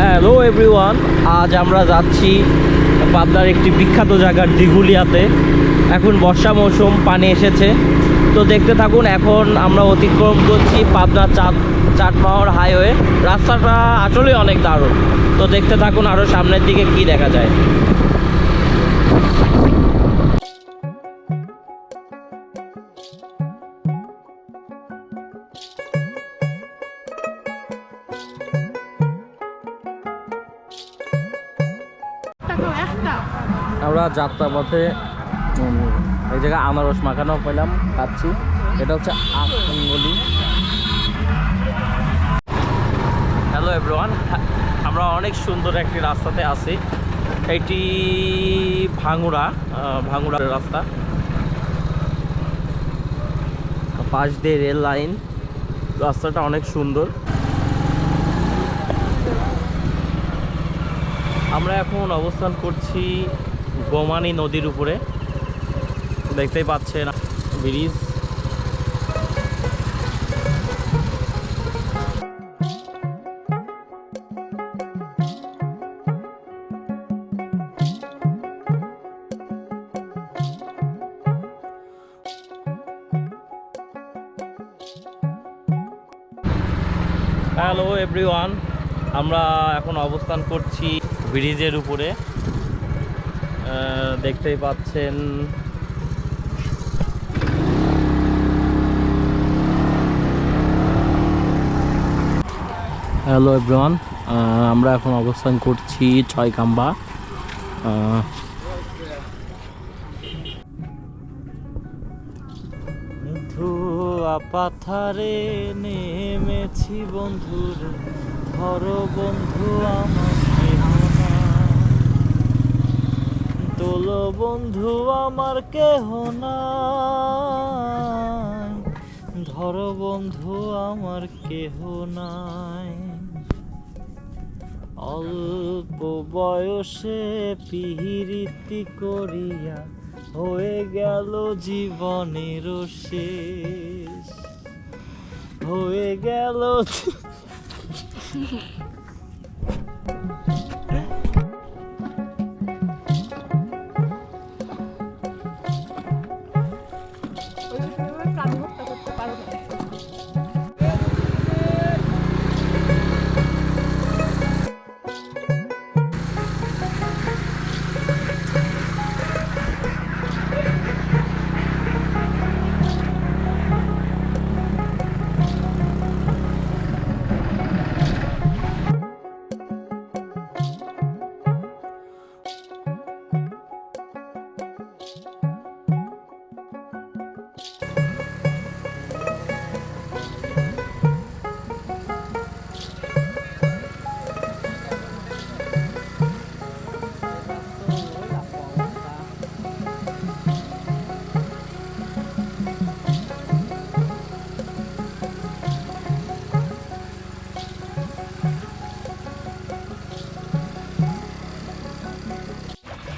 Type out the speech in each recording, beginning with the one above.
Hello everyone আজ আমরা যাচ্ছি পাবনার একটি বিখ্যাত জায়গার দিঘুলিয়াতে। এখন বর্ষা মৌসুম, পানি এসেছে। তো দেখতে থাকুন, এখন আমরা অতিক্রম করছি পাবনা চাঁদ চাটমাহর হাইওয়ে রাস্তাটা আসলেই অনেক দারুণ। তো দেখতে থাকুন আরও সামনের দিকে কি দেখা যায়। আমরা যাত্রাপথে এই জায়গায় আনারস মাখানো পেলাম খাচ্ছি। এটা হচ্ছে আঙ্গুলি হ্যালো এভরিওয়ান আমরা অনেক সুন্দর একটি রাস্তাতে আছি। এটি ভাঙুরা আহ, ভাঙুরার রাস্তা। পাশ দিয়ে রেল লাইন। রাস্তাটা অনেক সুন্দর। আমরা এখন অবস্থান করছি গোমানি নদীর উপরে। দেখতেই পাচ্ছেন ব্রিজ। হ্যালো এভরিওয়ান আমরা এখন অবস্থান করছি ব্রিজের উপরে। দেখতেই পাচ্ছেন। হ্যালো এভরিওয়ান আমরা এখন অবস্থান করছি ছয় কাম্বা পাথারে নেমেছি বন্ধুর, ধরো বন্ধু আমার কেহ নাই। তোলো বন্ধু আমার কেহ নাই। ধরো বন্ধু আমার কেহ নাই। অল্প বয়সে পিহিরিতি করিয়া হয়ে গেল জীবনের শেষ। হয়ে গেল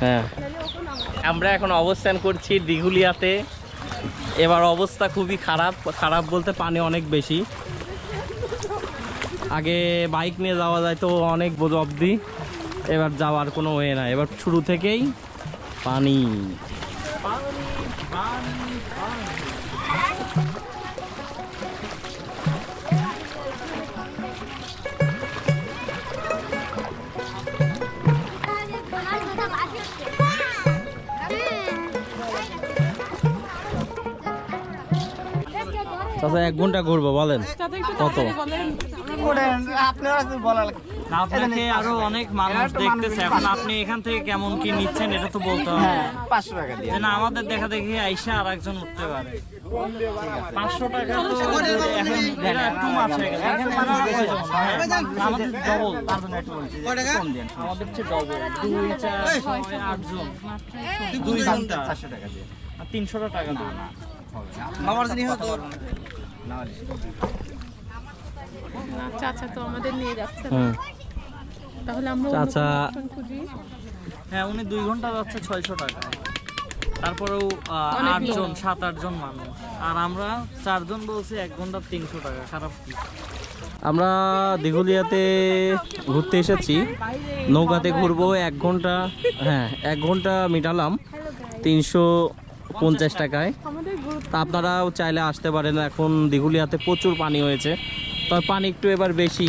হ্যাঁ। আমরা এখন অবস্থান করছি দিঘুলিয়াতে। এবার অবস্থা খুবই খারাপ। খারাপ বলতে পানি অনেক বেশি। আগে বাইক নিয়ে যাওয়া যায় তো অনেক বোঝ অবধি। এবার যাওয়ার কোনো ওয়ে না এবার শুরু থেকেই পানি। চাচা এক ঘণ্টা ঘুরবো বলেন। কত? আপনাকে আরও অনেক মানুষ দেখতেছে এখন আপনি এখান থেকে কেমন কি নিচ্ছেন এটা তো বলতে হবে। পাঁচশো টাকা দিয়ে। না আমাদের দেখা দেখি আইসা আর একজন উঠতে পারে। পাঁচশো টাকা তো এখন এটা একটু মাছ হয়ে গেছে। এখানে মানুষ বেশি জন। হ্যাঁ, আমাদের ডবল আমাদের হচ্ছে ডবল দুই চার ছয় আটজন দুই ঘণ্টা। চারশো টাকা দিয়ে। আর তিনশো টাকা দেবো আমার জিনিস হতো চাচা তো আমাদের নিয়ে যাচ্ছে তাহলে আমরা চাচা- হ্যাঁ উনি দুই ঘণ্টা যাচ্ছে ছয়শো টাকা। তারপরেও আটজন সাত আটজন মানুষ। আর আমরা চারজন বলছি এক ঘণ্টা তিনশো টাকা খারাপ কি? আমরা দিঘুলিয়াতে ঘুরতে এসেছি। নৌকাতে ঘুরবো এক ঘণ্টা হ্যাঁ এক ঘণ্টা মিটালাম। তিনশো পঞ্চাশ টাকায়। তা আপনারাও চাইলে আসতে পারেন। এখন দিঘুলিয়াতে প্রচুর পানি হয়েছে। তবে পানি একটু এবার বেশি।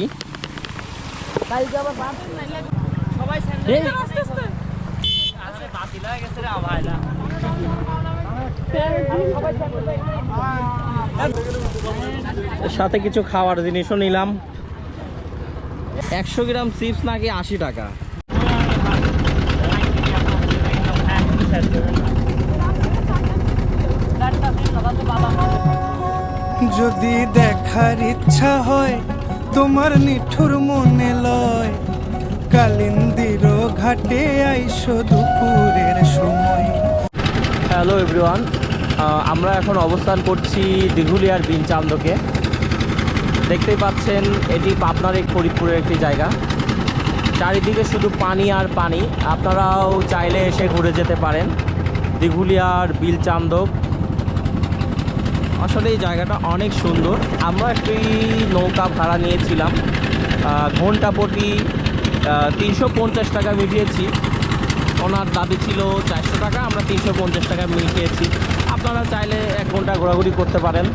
সাথে কিছু খাওয়ার জিনিসও নিলাম। একশো গ্রাম চিপস নাকি আশি টাকা? যদি দেখার ইচ্ছা হয়, তোমার নিঠুর মনে লয়। কালিন্দির ঘাটে আইসো দুপুরের সময়। হ্যালো এভরিওয়ান আমরা এখন অবস্থান করছি দিঘুলিয়ার বিন চান্দকে দেখতেই পাচ্ছেন, এটি পাবনার এক ফরিদপুরের একটি জায়গা। চারিদিকে শুধু পানি আর পানি। আপনারাও চাইলে এসে ঘুরে যেতে পারেন। দিঘুলিয়ার বিল চান্দক আসলে এই জায়গাটা অনেক সুন্দর। আমরা একটি নৌকা ভাড়া নিয়েছিলাম। ঘণ্টা প্রতি তিনশো পঞ্চাশ টাকা মিটিয়েছি। ওনার দাবি ছিল চারশো টাকা, আমরা তিনশো পঞ্চাশ টাকা মিটিয়েছি। আপনারা চাইলে এক ঘণ্টা ঘোরাঘুরি করতে পারেন।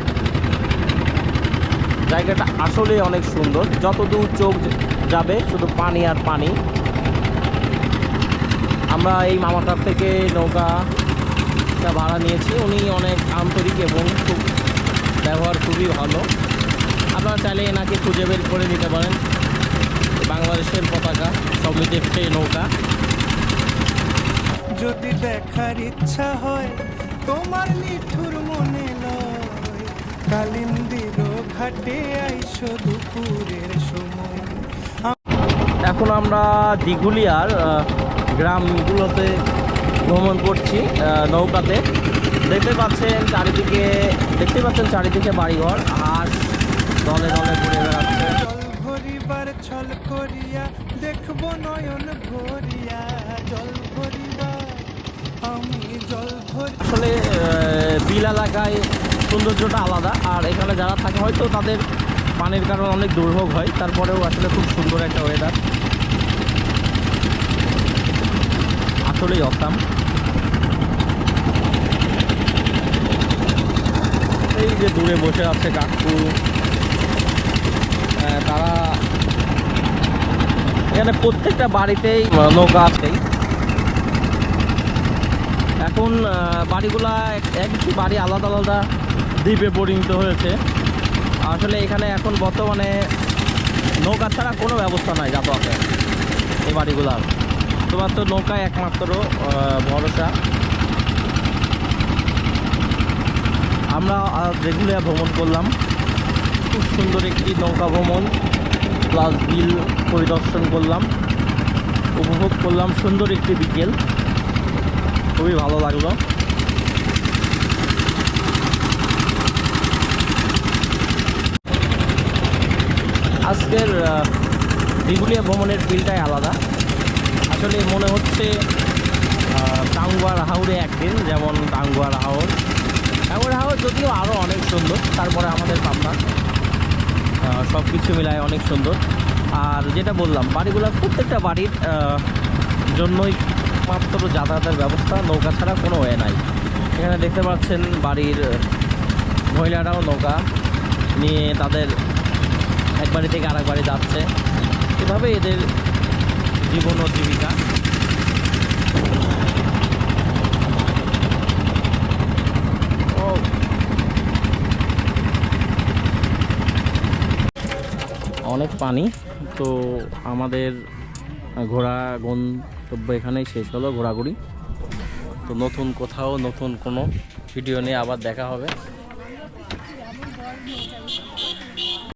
জায়গাটা আসলে অনেক সুন্দর। যত দূর চোখ যাবে, শুধু পানি আর পানি। আমরা এই মামাটার থেকে নৌকাটা ভাড়া নিয়েছি। উনি অনেক আন্তরিক এবং খুব ব্যবহার খুবই ভালো। আপনারা চাইলে এনাকে খুঁজে বের করে নিতে পারেন। বাংলাদেশের পতাকা সমিতি একটি নৌকা। যদি দেখার ইচ্ছা হয় তোমার নিঠুর মনে লয়। কালিন্দির ঘাটে আইসো দুপুরের সময়। এখন আমরা দিঘুলিয়ার আহ, গ্রামগুলোতে ভ্রমণ করছি নৌকাতে। দেখতে পাচ্ছেন চারিদিকে দেখতে পাচ্ছেন চারিদিকে বাড়িঘর। আর দলে দলে ঘুরে বেড়াচ্ছে। জল ভরিবার ছল করিয়া দেখব নয়ন ভরিয়া। জল ভরিবার আমি জল আসলে বিল এলাকায় সৌন্দর্যটা আলাদা। আর এখানে যারা থাকে হয়তো তাদের পানির কারণে অনেক দুর্ভোগ হয়। তারপরেও আসলে খুব সুন্দর একটা ওয়েদার আসলেই অসাম এই যে দূরে বসে আছে কাকু। তারা এখানে প্রত্যেকটা বাড়িতেই নৌকা আছেই। এখন বাড়িগুলা এক- একটি বাড়ি আলাদা আলাদা দ্বীপে পরিণত হয়েছে। আসলে এখানে এখন বর্তমানে নৌকা ছাড়া কোনো ব্যবস্থা নাই যাতায়াতের এই বাড়িগুলার। শুধুমাত্র নৌকা একমাত্র ভরসা। আমরা রেগুলিয়া ভ্রমণ করলাম খুব সুন্দর একটি নৌকা ভ্রমণ প্লাস বিল পরিদর্শন করলাম উপভোগ করলাম সুন্দর একটি বিকেল খুবই ভালো লাগল। আজকের দিঘুলিয়া ভ্রমণের ফিলটাই আলাদা। আসলে মনে হচ্ছে আহ, টাঙ্গুয়ার হাওড়ে একদিন যেমন টাঙ্গুয়ার হাওড় টাঙ্গুয়ার হাওড় যদিও আরও অনেক সুন্দর, তারপরে আমাদের পাবনা। সব কিছু মিলায় অনেক সুন্দর। আর যেটা বললাম, বাড়িগুলো প্রত্যেকটা বাড়ির জন্যই মাত্র যাতায়াতের ব্যবস্থা, নৌকা ছাড়া কোনো ওয়ে নাই। এখানে দেখতে পাচ্ছেন বাড়ির মহিলারাও নৌকা নিয়ে তাদের এক বাড়ি থেকে আরেক বাড়ি যাচ্ছে। এভাবে এদের জীবন ও জীবিকা। অনেক পানি, তো আমাদের ঘোরা গন্তব্য এখানেই শেষ হলো ঘোরাঘুরি তো নতুন কোথাও, নতুন কোনো ভিডিও নিয়ে আবার দেখা হবে।